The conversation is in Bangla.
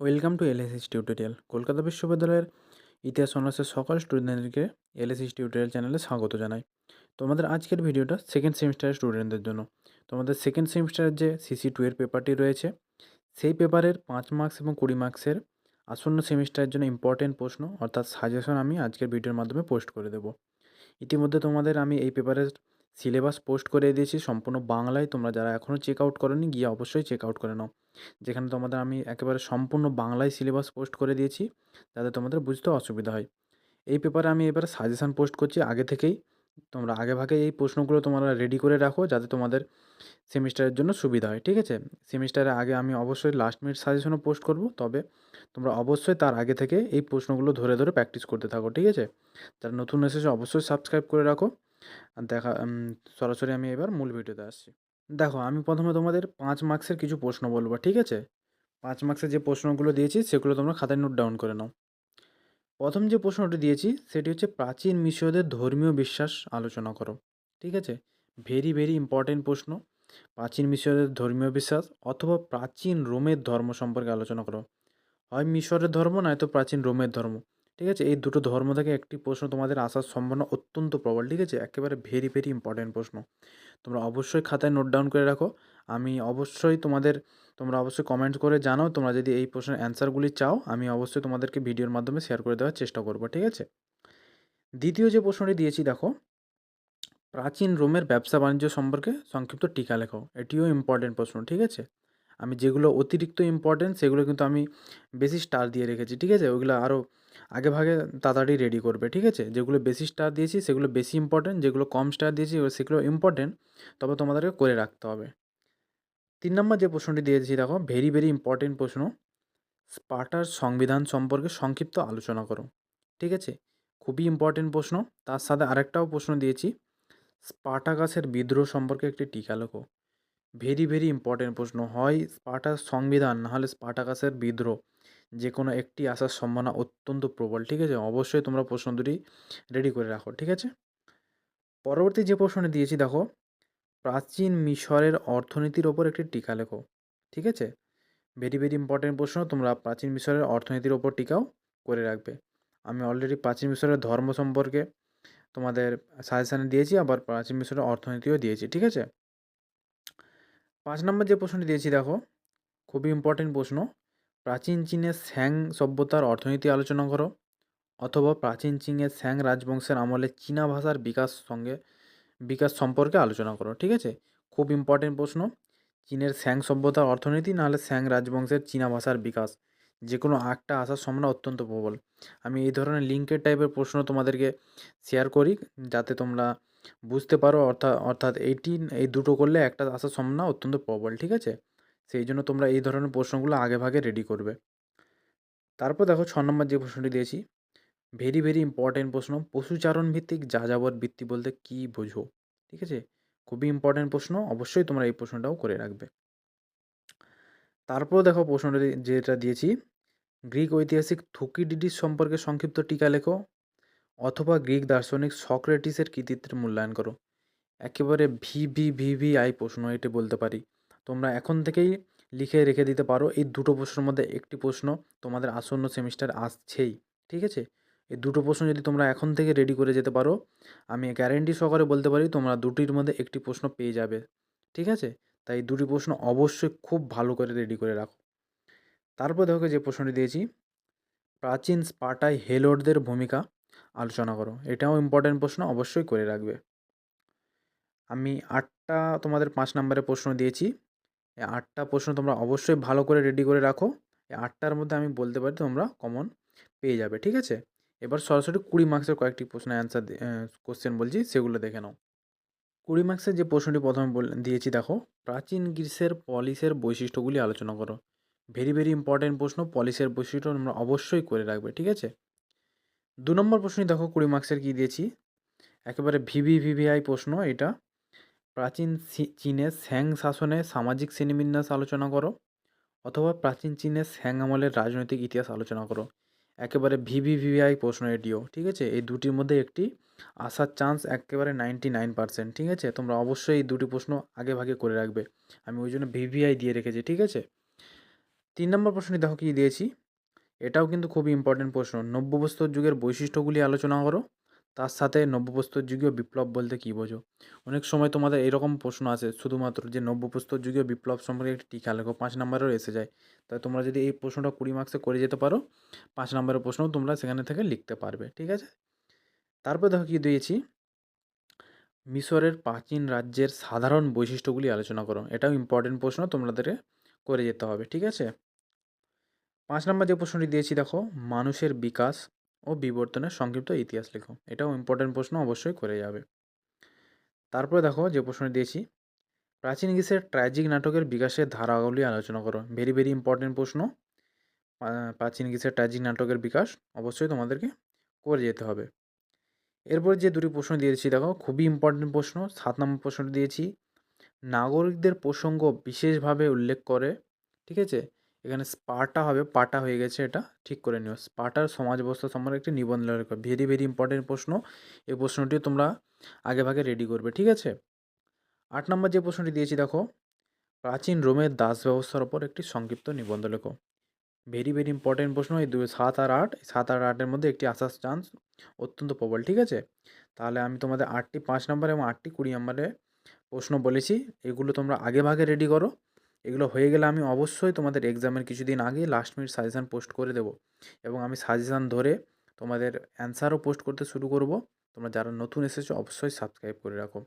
Welcome to LSS tutorial Kolkata বিশ্ববিদ্যালয়ের ইতিহাস অনার্সের সকল স্টুডেন্টদেরকে এলএসএস টিউটোরিয়াল চ্যানেলে স্বাগত জানাই। তোমাদের আজকের ভিডিওটা সেকেন্ড সেমিস্টারের স্টুডেন্টদের জন্য। তোমাদের সেকেন্ড সেমিস্টারের যে সিসি টু এর পেপারটি রয়েছে, সেই পেপারের পাঁচ মার্কস এবং কুড়ি মার্কসের আসন্ন সেমিস্টারের জন্য ইম্পর্টেন্ট প্রশ্ন, অর্থাৎ সাজেশন আমি আজকের ভিডিওর মাধ্যমে পোস্ট করে দেবো। ইতিমধ্যে তোমাদের আমি এই পেপারের সিলেবাস পোস্ট করে দিয়েছি, সম্পূর্ণ বাংলায়। তোমরা যারা এখনও চেক আউট করোনি, গিয়ে অবশ্যই চেক আউট করে নাও। যেখানে তোমাদের আমি একেবারে সম্পূর্ণ বাংলায় সিলেবাস পোস্ট করে দিয়েছি, যাতে তোমাদের বুঝতে অসুবিধা হয়। এই পেপারে আমি এবারে সাজেশান পোস্ট করছি আগে থেকেই। তোমরা আগে ভাগে এই প্রশ্নগুলো তোমরা রেডি করে রাখো, যাতে তোমাদের সেমিস্টারের জন্য সুবিধা হয়, ঠিক আছে? সেমিস্টারের আগে আমি অবশ্যই লাস্ট মিনিট সাজেশনও পোস্ট করব, তবে তোমরা অবশ্যই তার আগে থেকে এই প্রশ্নগুলো ধরে ধরে প্র্যাকটিস করতে থাকো, ঠিক আছে? যারা নতুন এসেছে, অবশ্যই সাবস্ক্রাইব করে রাখো। দেখা সরাসরি আমি এবার মূল ভিডিওতে আসছি। দেখো, আমি প্রথমে তোমাদের পাঁচ মার্কসের কিছু প্রশ্ন বলব, ঠিক আছে? পাঁচ মার্কসের যে প্রশ্নগুলো দিয়েছি, সেগুলো তোমরা খাতায় নোট ডাউন করে নাও। প্রথম যে প্রশ্নটি দিয়েছি, সেটি হচ্ছে প্রাচীন মিশরীয়দের ধর্মীয় বিশ্বাস আলোচনা করো, ঠিক আছে? ভেরি ভেরি ইম্পর্টেন্ট প্রশ্ন। প্রাচীন মিশরীয়দের ধর্মীয় বিশ্বাস অথবা প্রাচীন রোমের ধর্ম সম্পর্কে আলোচনা করো। হয় মিশরের ধর্ম, নয়তো প্রাচীন রোমের ধর্ম। ঠিক আছে? এই দুটো ধর্ম থেকে একটি প্রশ্ন তোমাদের আসার সম্ভাবনা অত্যন্ত প্রবল, ঠিক আছে? একেবারে ভেরি ভেরি ইম্পর্টেন্ট প্রশ্ন। তোমরা অবশ্যই খাতায় নোট ডাউন করে রাখো। আমি অবশ্যই তোমাদের, তোমরা অবশ্যই কমেন্ট করে জানাও। তোমরা যদি এই প্রশ্নের অ্যান্সারগুলি চাও, আমি অবশ্যই তোমাদেরকে ভিডিওর মাধ্যমে শেয়ার করে দেওয়ার চেষ্টা করব, ঠিক আছে? দ্বিতীয় যে প্রশ্নটি দিয়েছি, দেখো, প্রাচীন রোমের ব্যবসা বাণিজ্য সম্পর্কে সংক্ষিপ্ত টিকা লেখো। এটিও ইম্পর্টেন্ট প্রশ্ন, ঠিক আছে? আমি যেগুলো অতিরিক্ত ইম্পর্টেন্ট সেগুলো কিন্তু আমি বেশি স্টার দিয়ে রেখেছি, ঠিক আছে? ওইগুলো আরও আগে ভাগে তাড়াতাড়ি রেডি করবে, ঠিক আছে? যেগুলো বেশি স্টার দিয়েছি, সেগুলো বেশি ইম্পর্টেন্ট যেগুলো কম স্টার দিয়েছি সেগুলো ইম্পর্টেন্ট তবে তোমাদেরকে করে রাখতে হবে। তিন নম্বর যে প্রশ্নটি দিয়েছি, দেখো ভেরি ভেরি ইম্পর্টেন্ট প্রশ্ন। স্পার্টার সংবিধান সম্পর্কে সংক্ষিপ্ত আলোচনা করো, ঠিক আছে? খুবই ইম্পর্টেন্ট প্রশ্ন। তার সাথে আরেকটাও প্রশ্ন দিয়েছি। স্পার্টাকাসের বিদ্রোহ সম্পর্কে একটি টিকা লেখো। ভেরি ভেরি ইম্পর্টেন্ট প্রশ্ন। হয় স্পার্টার সংবিধান, নাহলে স্পার্টাকাসের বিদ্রোহ। যে কোনো একটি আসার সম্ভাবনা অত্যন্ত প্রবল, ঠিক আছে? অবশ্যই তোমরা প্রশ্ন দুটি রেডি করে রাখো, ঠিক আছে? পরবর্তী যে প্রশ্নটি দিয়েছি, দেখো, প্রাচীন মিশরের অর্থনীতির ওপর একটি টিকা লেখো, ঠিক আছে? ভেরি ভেরি ইম্পর্টেন্ট প্রশ্ন, তোমরা প্রাচীন মিশরের অর্থনীতির ওপর টিকাও করে রাখবে। আমি অলরেডি প্রাচীন মিশরের ধর্ম সম্পর্কে তোমাদের সাজেশানে দিয়েছি, আবার প্রাচীন মিশরের অর্থনীতিও দিয়েছি, ঠিক আছে? পাঁচ নম্বর যে প্রশ্নটি দিয়েছি, দেখো, খুবই ইম্পর্টেন্ট প্রশ্ন প্রাচীন চীনের স্যাং সভ্যতার অর্থনীতি আলোচনা করো, অথবা প্রাচীন চীনের স্যাং রাজবংশের আমলে চীনা ভাষার বিকাশ সঙ্গে বিকাশ সম্পর্কে আলোচনা করো, ঠিক আছে? খুব ইম্পর্টেন্ট প্রশ্ন। চীনের স্যাং সভ্যতার অর্থনীতি নাহলে স্যাং রাজবংশের চীনা ভাষার বিকাশ যে কোনো একটা আসার সম্ভাবনা অত্যন্ত প্রবল। আমি এই ধরনের লিঙ্কের টাইপের প্রশ্ন তোমাদেরকে শেয়ার করি, যাতে তোমরা বুঝতে পারো অর্থাৎ অর্থাৎ এইটি, এই দুটো করলে একটা আসার সম্ভাবনা অত্যন্ত প্রবল, ঠিক আছে? সেই জন্য তোমরা এই ধরনের প্রশ্নগুলো আগে ভাগে রেডি করবে। তারপর দেখো ছ নম্বর যে প্রশ্নটি দিয়েছি ভেরি ভেরি ইম্পর্টেন্ট প্রশ্ন, পশুচারণ ভিত্তিক যা যাযাবর বৃত্তি বলতে কী বোঝো? ঠিক আছে? খুবই ইম্পর্টেন্ট প্রশ্ন, অবশ্যই তোমরা এই প্রশ্নটাও করে রাখবে। তারপর দেখো প্রশ্নটা যেটা দিয়েছি, গ্রিক ঐতিহাসিক থুকিডিডিস সম্পর্কে সংক্ষিপ্ত টিকা লেখো, অথবা গ্রিক দার্শনিক সক্রেটিসের কৃতিত্বের মূল্যায়ন করো। একেবারে V V V V, I প্রশ্ন এটি বলতে পারি। তোমরা এখন থেকেই লিখে রেখে দিতে পারো। এই দুটো প্রশ্নের মধ্যে একটি প্রশ্ন তোমাদের আসন্ন সেমিস্টার আসছেই, ঠিক আছে? এই দুটো প্রশ্ন যদি তোমরা এখন থেকে রেডি করে যেতে পারো, আমি গ্যারেন্টি সহকারে বলতে পারি তোমরা দুটির মধ্যে একটি প্রশ্ন পেয়ে যাবে, ঠিক আছে? তাই দুটি প্রশ্ন অবশ্যই খুব ভালো করে রেডি করে রাখো। তারপর দেখো যে প্রশ্নটি দিয়েছি, প্রাচীন স্পার্টায় হেলোডদের ভূমিকা আলোচনা করো। এটাও ইম্পর্ট্যান্ট প্রশ্ন, অবশ্যই করে রাখবে। আমি আটটা তোমাদের পাঁচ নম্বরের প্রশ্ন দিয়েছি এই আটটা প্রশ্ন তোমরা অবশ্যই ভালো করে রেডি করে রাখো। এই আটটার মধ্যে আমি বলতে পারি তোমরা কমন পেয়ে যাবে, ঠিক আছে? এবার সরাসরি কুড়ি মার্কসের কয়েকটি প্রশ্নের অ্যান্সার কোশ্চেন বলছি, সেগুলো দেখে নাও। কুড়ি মার্কসের যে প্রশ্নটি প্রথমে দিয়েছি দেখো, প্রাচীন গ্রীসের পলিসের বৈশিষ্ট্যগুলি আলোচনা করো। ভেরি ভেরি ইম্পর্টেন্ট প্রশ্ন পলিসের বৈশিষ্ট্য তোমরা অবশ্যই করে রাখবে, ঠিক আছে? দু নম্বর প্রশ্নই দেখো কুড়ি মার্কসের কী দিয়েছি? একেবারে ভিভি ভিভিআই প্রশ্ন এটা। প্রাচীন চী- চীনের স্যাং শাসনে সামাজিক শ্রেণীবিন্যাস আলোচনা করো অথবা প্রাচীন চীনের স্যাং আমলের রাজনৈতিক ইতিহাস আলোচনা করো। একেবারে ভিভি ভিভিআই প্রশ্ন এটিও, ঠিক আছে? এই দুটির মধ্যে একটি আসার চান্স একেবারে নাইনটি নাইন পার্সেন্ট ঠিক আছে? তোমরা অবশ্যই এই দুটি প্রশ্ন আগে ভাগে করে রাখবে। আমি ওই জন্য ভিভিআই দিয়ে রেখেছি, ঠিক আছে? তিন নম্বর প্রশ্নটি দেখো কী দিয়েছি? এটাও কিন্তু খুবই ইম্পর্টেন্ট প্রশ্ন। নব্যপ্রস্তর যুগের বৈশিষ্ট্যগুলি আলোচনা করো। তার সাথে নব্যপ্রস্তর যুগীয় বিপ্লব বলতে কী বোঝো? অনেক সময় তোমাদের এরকম প্রশ্ন আছে, শুধুমাত্র যে নব্যপ্রস্তর যুগীয় বিপ্লব সম্পর্কে একটি টিকা লেখো, পাঁচ নম্বরেও এসে যায়। তাই তোমরা যদি এই প্রশ্নটা কুড়ি মার্কসে করে যেতে পারো, পাঁচ নম্বরের প্রশ্নও তোমরা সেখানে থেকে লিখতে পারবে, ঠিক আছে? তারপর দেখো কী দিয়েছি? মিশরের প্রাচীন রাজ্যের সাধারণ বৈশিষ্ট্যগুলি আলোচনা করো, এটাও ইম্পর্টেন্ট প্রশ্ন তোমাদেরকে করে যেতে হবে, ঠিক আছে? পাঁচ নম্বর যে প্রশ্নটি দিয়েছি দেখো, মানুষের বিকাশ ও বিবর্তনের সংক্ষিপ্ত ইতিহাস লেখো। এটাও ইম্পর্টেন্ট প্রশ্ন অবশ্যই করে যাবে। তারপরে দেখো যে প্রশ্ন দিয়েছি, প্রাচীন গ্রীসের ট্র্যাজিক নাটকের বিকাশের ধারাগুলি আলোচনা করো। ভেরি ভেরি ইম্পর্টেন্ট প্রশ্ন। প্রাচীন গ্রীসের ট্র্যাজিক নাটকের বিকাশ অবশ্যই তোমাদেরকে করে যেতে হবে। এরপর যে দুটি প্রশ্ন দিয়েছি, দেখো খুবই ইম্পর্টেন্ট প্রশ্ন, সাত নম্বর প্রশ্নটি দিয়েছি। নাগরিকদের প্রসঙ্গ বিশেষভাবে উল্লেখ করে, ঠিক আছে? এখানে স্পার্টা হবে, পাটা হয়ে গেছে এটা, ঠিক করে নিও। স্পার্টার সমাজ ব্যবস্থা সম্পর্কে একটি নিবন্ধ লেখো ভেরি ভেরি ইম্পর্টেন্ট প্রশ্ন। এই প্রশ্নটি তোমরা আগে ভাগে রেডি করবে, ঠিক আছে? আট নম্বর যে প্রশ্নটি দিয়েছি, দেখো। প্রাচীন রোমের দাস ব্যবস্থার ওপর একটি সংক্ষিপ্ত নিবন্ধ লেখো। ভেরি ভেরি ইম্পর্টেন্ট প্রশ্ন এই দুই, সাত আর আট। সাত আর আটের মধ্যে একটি আসার চান্স অত্যন্ত প্রবল, ঠিক আছে? তাহলে আমি তোমাদের আটটি পাঁচ নম্বর এবং আটটি কুড়ি নম্বরে প্রশ্ন বলেছি। এগুলো তোমরা আগে ভাগে রেডি করো। এগুলো হয়ে গেলে আমি অবশ্যই তোমাদের এক্সামের কিছুদিন আগে লাস্ট মিনিট সাজেশান পোস্ট করে দেব। এবং আমি সাজেশান ধরে তোমাদের অ্যান্সারও পোস্ট করতে শুরু করব। তোমরা যারা নতুন এসেছ, অবশ্যই সাবস্ক্রাইব করে রাখো।